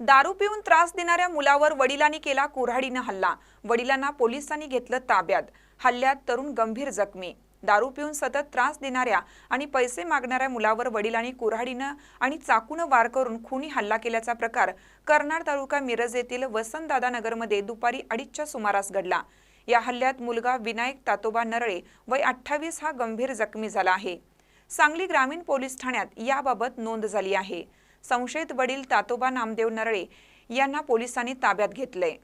दारू पिऊन त्रास देणाऱ्या मुलावर वडिलांनी केला कुऱ्हाडीनं हल्ला. वडिलांना पोलिसांनी घेतलं ताब्यात. हल्ल्यात तरुण गंभीर जखमी. दारू पिऊन सतत त्रास देणाऱ्या आणि पैसे मागणाऱ्या मुलावर वडिलांनी कुऱ्हाडीनं आणि चाकूनं वार करून खुनी हल्ला केल्याचा प्रकार कर्नाड तालुका मिरज येथील वसंतदादा नगरमध्ये दुपारी अडीचच्या सुमारास घडला. या हल्ल्यात मुलगा विनायक तातोबा नरळे वय अठ्ठावीस हा गंभीर जखमी झाला आहे. सांगली ग्रामीण पोलीस ठाण्यात याबाबत नोंद झाली आहे. संशयित वडील तातोबा नामदेव नरळे यांना पोलिसांनी ताब्यात घेतलंय.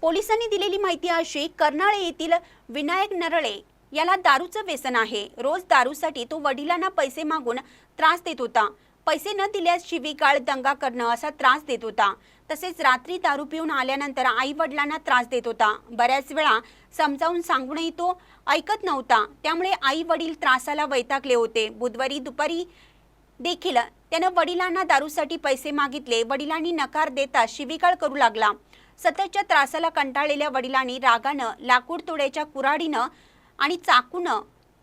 पोलिसांनी दिलेली माहिती अशी कर्नाळे येथील विनायक नरळे याला दारूचं व्यसन आहे. रोज दारूसाठी तो वडिलांना पैसे मागून त्रास देत होता. पैसे न दिल्यास शिवीगाळ दंगा करणं असा त्रास देत होता. तसेच रात्री दारू पिऊन आल्यानंतर आई वडिलांना त्रास देत होता. बऱ्याच वेळा समजावून सांगूनही तो ऐकत नव्हता. त्यामुळे आई वडील त्रासाला वैतागले होते. बुधवारी दुपारी देखील त्यानं वडिलांना दारूसाठी पैसे मागितले. वडिलांनी नकार देता शिवीगाळ करू लागला. सततच्या त्रासाला कंटाळलेल्या वडिलांनी रागानं लाकूड तोड्याच्या कुऱ्हाडीनं आणि चाकूनं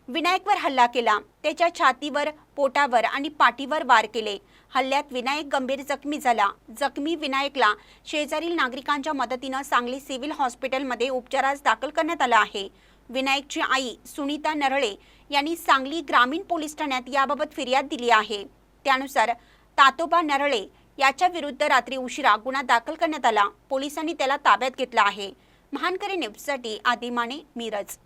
विनायकवर हल्ला केला. त्याच्या छातीवर पोटावर आणि पाठीवर वार केले. हल्ल्यात विनायक गंभीर जखमी झाला. जखमी विनायकला शेजारील नागरिकांच्या मदतीनं सांगली सिव्हिल हॉस्पिटलमध्ये उपचारास दाखल करण्यात आला आहे. विनायकची आई सुनीता नरळे यांनी सांगली ग्रामीण पोलीस ठाण्यात याबाबत फिर्याद दिली आहे. त्यानुसार तातोबा नरळे याच्या विरुद्ध रात्री उशिरा गुन्हा दाखल करण्यात आला. पोलिसांनी त्याला ताब्यात घेतला आहे. महानकरी न्यूजसाठी आदिमाने मिरज.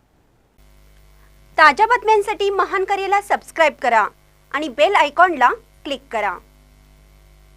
ताज्या बातम्यांसाठी महानकरीला सबस्क्राईब करा आणि बेल आयकॉनला क्लिक करा.